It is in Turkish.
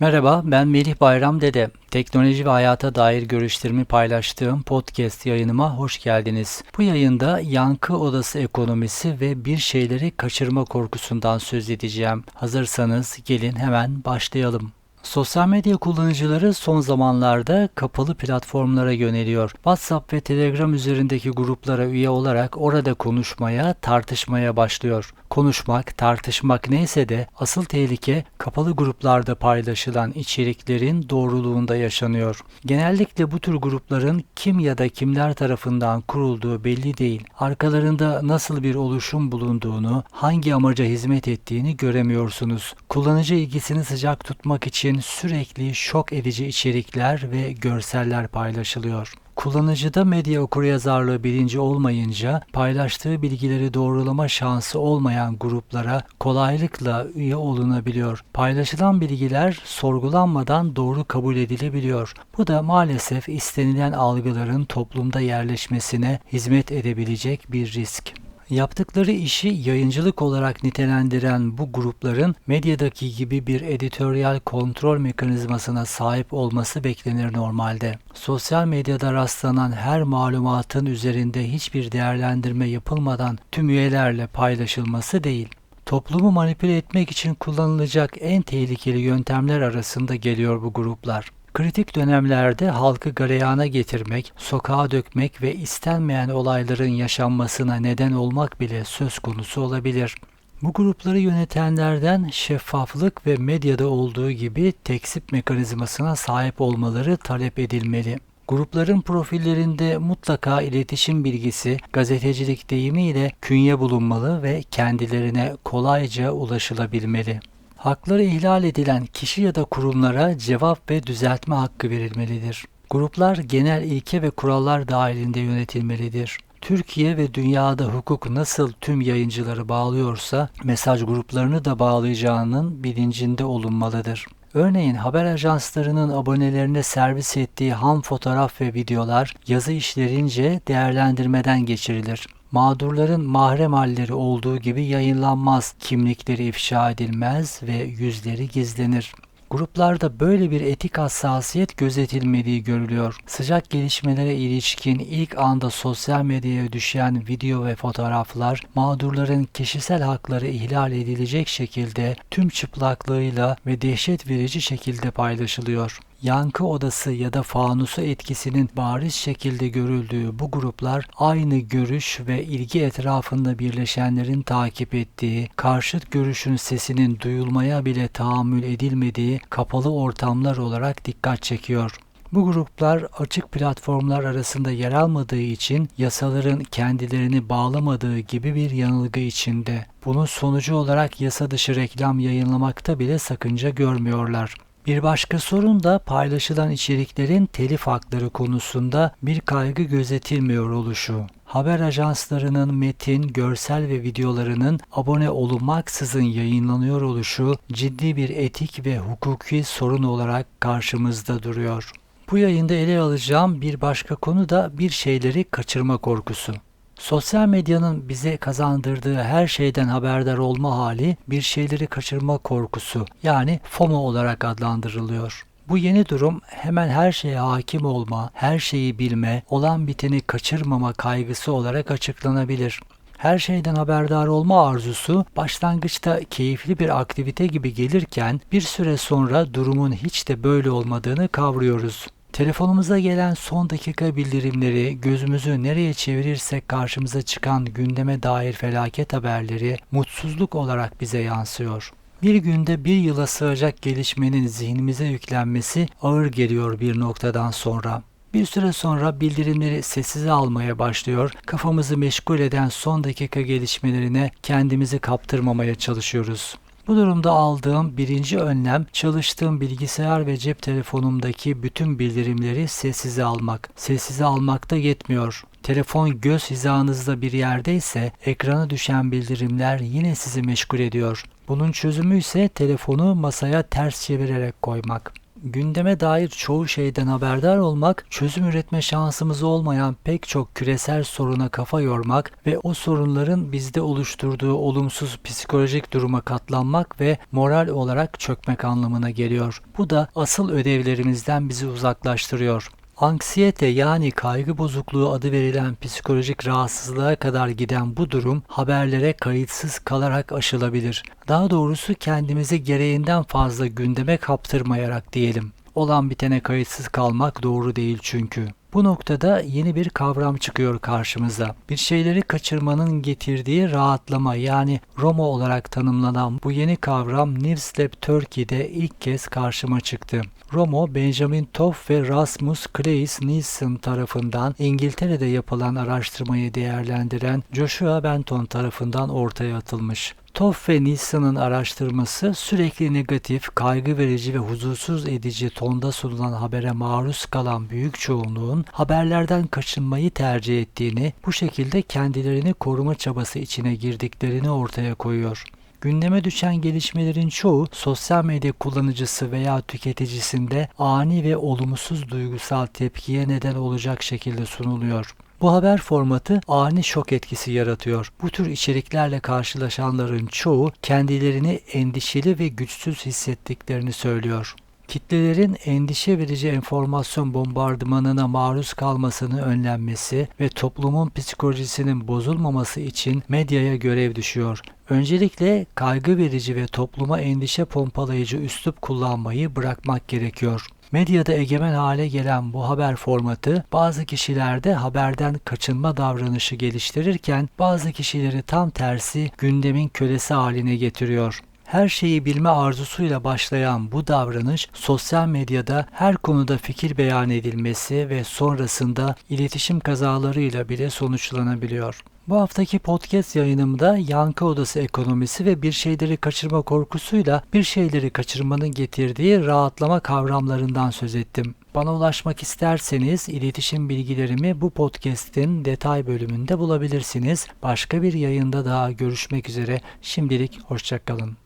Merhaba, ben Melih Bayram Dede. Teknoloji ve hayata dair görüşlerimi paylaştığım podcast yayınıma hoş geldiniz. Bu yayında yankı odası ekonomisi ve bir şeyleri kaçırma korkusundan söz edeceğim. Hazırsanız gelin hemen başlayalım. Sosyal medya kullanıcıları son zamanlarda kapalı platformlara yöneliyor. WhatsApp ve Telegram üzerindeki gruplara üye olarak orada konuşmaya, tartışmaya başlıyor. Konuşmak, tartışmak neyse de asıl tehlike kapalı gruplarda paylaşılan içeriklerin doğruluğunda yaşanıyor. Genellikle bu tür grupların kim ya da kimler tarafından kurulduğu belli değil. Arkalarında nasıl bir oluşum bulunduğunu, hangi amaca hizmet ettiğini göremiyorsunuz. Kullanıcı ilgisini sıcak tutmak için sürekli şok edici içerikler ve görseller paylaşılıyor. Kullanıcıda medya okuryazarlığı bilinci olmayınca paylaştığı bilgileri doğrulama şansı olmayan gruplara kolaylıkla üye olunabiliyor. Paylaşılan bilgiler sorgulanmadan doğru kabul edilebiliyor. Bu da maalesef istenilen algıların toplumda yerleşmesine hizmet edebilecek bir risk. Yaptıkları işi yayıncılık olarak nitelendiren bu grupların medyadaki gibi bir editoryal kontrol mekanizmasına sahip olması beklenir normalde. Sosyal medyada rastlanan her malumatın üzerinde hiçbir değerlendirme yapılmadan tüm üyelerle paylaşılması değil. Toplumu manipüle etmek için kullanılacak en tehlikeli yöntemler arasında geliyor bu gruplar. Kritik dönemlerde halkı galeyana getirmek, sokağa dökmek ve istenmeyen olayların yaşanmasına neden olmak bile söz konusu olabilir. Bu grupları yönetenlerden şeffaflık ve medyada olduğu gibi teksip mekanizmasına sahip olmaları talep edilmeli. Grupların profillerinde mutlaka iletişim bilgisi, gazetecilik deyimiyle künye bulunmalı ve kendilerine kolayca ulaşılabilmeli. Hakları ihlal edilen kişi ya da kurumlara cevap ve düzeltme hakkı verilmelidir. Gruplar genel ilke ve kurallar dahilinde yönetilmelidir. Türkiye ve dünyada hukuk nasıl tüm yayıncıları bağlıyorsa mesaj gruplarını da bağlayacağının bilincinde olunmalıdır. Örneğin haber ajanslarının abonelerine servis ettiği ham fotoğraf ve videolar yazı işlerince değerlendirmeden geçirilir mağdurların mahrem halleri olduğu gibi yayınlanmaz, kimlikleri ifşa edilmez ve yüzleri gizlenir. Gruplarda böyle bir etik hassasiyet gözetilmediği görülüyor. Sıcak gelişmelere ilişkin ilk anda sosyal medyaya düşen video ve fotoğraflar mağdurların kişisel hakları ihlal edilecek şekilde tüm çıplaklığıyla ve dehşet verici şekilde paylaşılıyor yankı odası ya da fanusu etkisinin bariz şekilde görüldüğü bu gruplar aynı görüş ve ilgi etrafında birleşenlerin takip ettiği, karşıt görüşün sesinin duyulmaya bile tahammül edilmediği kapalı ortamlar olarak dikkat çekiyor. Bu gruplar açık platformlar arasında yer almadığı için yasaların kendilerini bağlamadığı gibi bir yanılgı içinde. Bunun sonucu olarak yasa dışı reklam yayınlamakta bile sakınca görmüyorlar. Bir başka sorun da paylaşılan içeriklerin telif hakları konusunda bir kaygı gözetilmiyor oluşu. Haber ajanslarının metin, görsel ve videolarının abone olunmaksızın yayınlanıyor oluşu ciddi bir etik ve hukuki sorun olarak karşımızda duruyor. Bu yayında ele alacağım bir başka konu da bir şeyleri kaçırma korkusu. Sosyal medyanın bize kazandırdığı her şeyden haberdar olma hali bir şeyleri kaçırma korkusu yani FOMO olarak adlandırılıyor. Bu yeni durum hemen her şeye hakim olma, her şeyi bilme, olan biteni kaçırmama kaygısı olarak açıklanabilir. Her şeyden haberdar olma arzusu başlangıçta keyifli bir aktivite gibi gelirken bir süre sonra durumun hiç de böyle olmadığını kavruyoruz. Telefonumuza gelen son dakika bildirimleri, gözümüzü nereye çevirirsek karşımıza çıkan gündeme dair felaket haberleri mutsuzluk olarak bize yansıyor. Bir günde bir yıla sığacak gelişmenin zihnimize yüklenmesi ağır geliyor bir noktadan sonra. Bir süre sonra bildirimleri sessize almaya başlıyor, kafamızı meşgul eden son dakika gelişmelerine kendimizi kaptırmamaya çalışıyoruz. Bu durumda aldığım birinci önlem çalıştığım bilgisayar ve cep telefonumdaki bütün bildirimleri sessize almak. Sessize almak da yetmiyor. Telefon göz hizanızda bir yerdeyse ekrana düşen bildirimler yine sizi meşgul ediyor. Bunun çözümü ise telefonu masaya ters çevirerek koymak. Gündeme dair çoğu şeyden haberdar olmak, çözüm üretme şansımız olmayan pek çok küresel soruna kafa yormak ve o sorunların bizde oluşturduğu olumsuz psikolojik duruma katlanmak ve moral olarak çökmek anlamına geliyor. Bu da asıl ödevlerimizden bizi uzaklaştırıyor. Anksiyete yani kaygı bozukluğu adı verilen psikolojik rahatsızlığa kadar giden bu durum haberlere kayıtsız kalarak aşılabilir. Daha doğrusu kendimizi gereğinden fazla gündeme kaptırmayarak diyelim. Olan bitene kayıtsız kalmak doğru değil çünkü. Bu noktada yeni bir kavram çıkıyor karşımıza. Bir şeyleri kaçırmanın getirdiği rahatlama yani Roma olarak tanımlanan bu yeni kavram Newslab Turkey'de ilk kez karşıma çıktı. Romo, Benjamin Toff ve Rasmus Claes Nielsen tarafından İngiltere'de yapılan araştırmayı değerlendiren Joshua Benton tarafından ortaya atılmış. Toff ve Nielsen'ın araştırması sürekli negatif, kaygı verici ve huzursuz edici tonda sunulan habere maruz kalan büyük çoğunluğun haberlerden kaçınmayı tercih ettiğini, bu şekilde kendilerini koruma çabası içine girdiklerini ortaya koyuyor. Gündeme düşen gelişmelerin çoğu sosyal medya kullanıcısı veya tüketicisinde ani ve olumsuz duygusal tepkiye neden olacak şekilde sunuluyor. Bu haber formatı ani şok etkisi yaratıyor. Bu tür içeriklerle karşılaşanların çoğu kendilerini endişeli ve güçsüz hissettiklerini söylüyor. Kitlelerin endişe verici enformasyon bombardımanına maruz kalmasını önlenmesi ve toplumun psikolojisinin bozulmaması için medyaya görev düşüyor. Öncelikle kaygı verici ve topluma endişe pompalayıcı üslup kullanmayı bırakmak gerekiyor. Medyada egemen hale gelen bu haber formatı bazı kişilerde haberden kaçınma davranışı geliştirirken bazı kişileri tam tersi gündemin kölesi haline getiriyor. Her şeyi bilme arzusuyla başlayan bu davranış sosyal medyada her konuda fikir beyan edilmesi ve sonrasında iletişim kazalarıyla bile sonuçlanabiliyor. Bu haftaki podcast yayınımda yankı odası ekonomisi ve bir şeyleri kaçırma korkusuyla bir şeyleri kaçırmanın getirdiği rahatlama kavramlarından söz ettim. Bana ulaşmak isterseniz iletişim bilgilerimi bu podcast'in detay bölümünde bulabilirsiniz. Başka bir yayında daha görüşmek üzere. Şimdilik hoşçakalın.